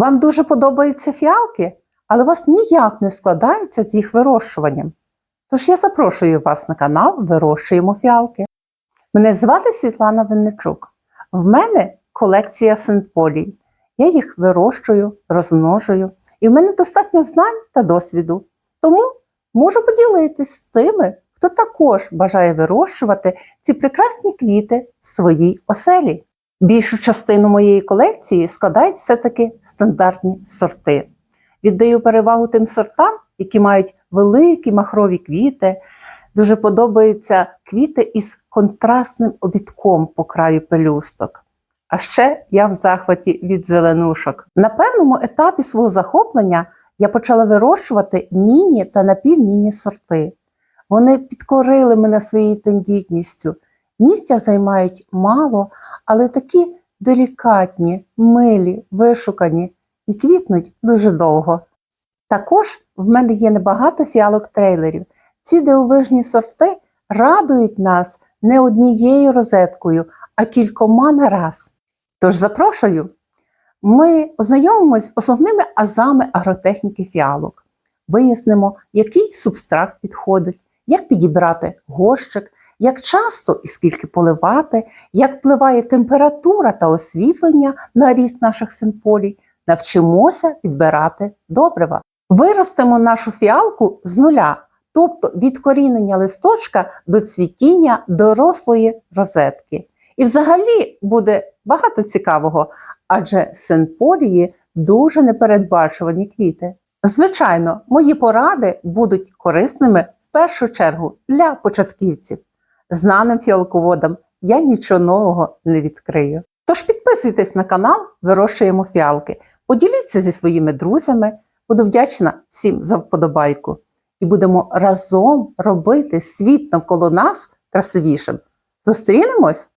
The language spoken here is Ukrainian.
Вам дуже подобаються фіалки, але у вас ніяк не складається з їх вирощуванням. Тож я запрошую вас на канал Вирощуємо фіалки. Мене звати Світлана Винничук. В мене колекція синполій. Я їх вирощую, розмножую, і в мене достатньо знань та досвіду. Тому можу поділитись з тими, хто також бажає вирощувати ці прекрасні квіти в своїй оселі. Більшу частину моєї колекції складають все-таки стандартні сорти. Віддаю перевагу тим сортам, які мають великі махрові квіти. Дуже подобаються квіти із контрастним обідком по краю пелюсток. А ще я в захваті від зеленушок. На певному етапі свого захоплення я почала вирощувати міні та напівміні сорти. Вони підкорили мене своєю тендітністю. Місця займають мало, але такі делікатні, милі, вишукані і квітнуть дуже довго. Також в мене є небагато фіалок трейлерів. Ці дивовижні сорти радують нас не однією розеткою, а кількома на раз. Тож запрошую, ми ознайомимось з основними азами агротехніки фіалок, вияснимо, який субстрат підходить, як підібрати горщик, як часто і скільки поливати, як впливає температура та освітлення на ріст наших симполій, навчимося підбирати добрива. Виростемо нашу фіалку з нуля, тобто від корінення листочка до цвітіння дорослої розетки. І взагалі буде багато цікавого, адже синполії дуже непередбачувані квіти. Звичайно, мої поради будуть корисними першу чергу для початківців. Знаним фіалководам я нічого нового не відкрию. Тож підписуйтесь на канал, вирощуємо фіалки, поділіться зі своїми друзями. Буду вдячна всім за вподобайку. І будемо разом робити світ навколо нас красивішим. Зустрінемось!